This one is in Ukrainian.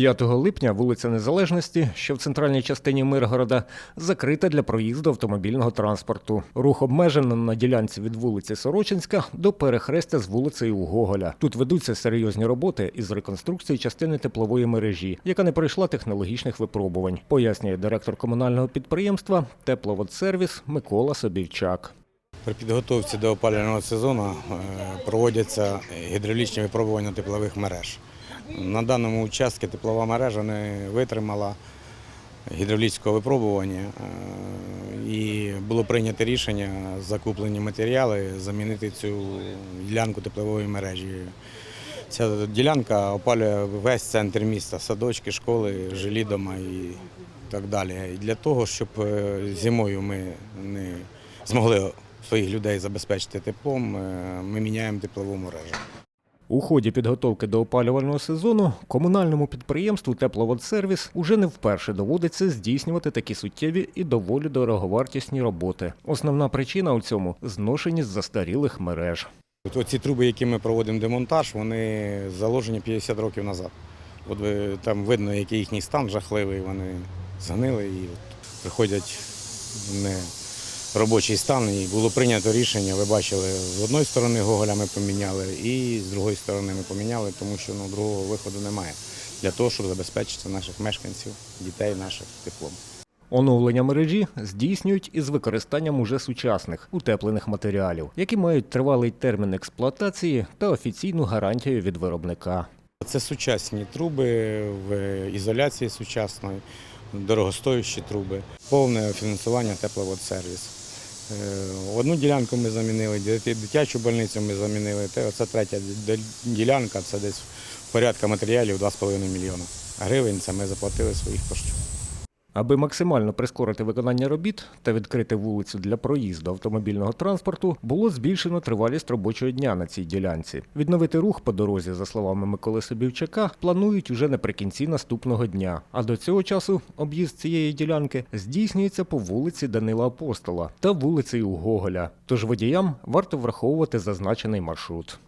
5 липня вулиця Незалежності, що в центральній частині Миргорода, закрита для проїзду автомобільного транспорту. Рух обмежено на ділянці від вулиці Сорочинська до перехрестя з вулицею Гоголя. Тут ведуться серйозні роботи із реконструкції частини теплової мережі, яка не пройшла технологічних випробувань, пояснює директор комунального підприємства Тепловодсервіс Микола Собівчак. При підготовці до опалювального сезону е, проводяться гідравлічні випробування теплових мереж. На даному участку теплова мережа не витримала гідравлічного випробування е, і було прийнято рішення закуплені матеріали замінити цю ділянку теплової мережі. Ця ділянка опалює весь центр міста, садочки, школи, жилі дома і так далі. І для того, щоб е, зимою ми не змогли своїх людей забезпечити теплом, е, ми міняємо теплову мережу. У ході підготовки до опалювального сезону комунальному підприємству Тепловодсервіс уже не вперше доводиться здійснювати такі суттєві і доволі дороговартісні роботи. Основна причина у цьому зношеність застарілих мереж. Оці труби, які ми проводимо демонтаж, вони заложені 50 років назад. От там видно, який їхній стан жахливий, вони згнили і от приходять в неробочий стан. І було прийнято рішення, ви бачили, з одної сторони Гоголя ми поміняли, і з другої сторони ми поміняли, тому що ну, другого виходу немає для того, щоб забезпечити наших мешканців, дітей наших теплом. Оновлення мережі здійснюють із використанням уже сучасних утеплених матеріалів, які мають тривалий термін експлуатації та офіційну гарантію від виробника. Це сучасні труби в ізоляції сучасної, дорогостоящі труби, повне фінансування тепловодсервіс. Е, Одну ділянку ми замінили, дитячу больницю ми замінили. Це третя ділянка, це десь порядка матеріалів 2,5 мільйона гривень. Це ми заплатили своїх коштів. Аби максимально прискорити виконання робіт та відкрити вулицю для проїзду автомобільного транспорту, було збільшено тривалість робочого дня на цій ділянці. Відновити рух по дорозі, за словами Миколи Собівчака, планують уже наприкінці наступного дня. А до цього часу об'їзд цієї ділянки здійснюється по вулиці Данила Апостола та вулицею Гоголя. Тож водіям варто враховувати зазначений маршрут.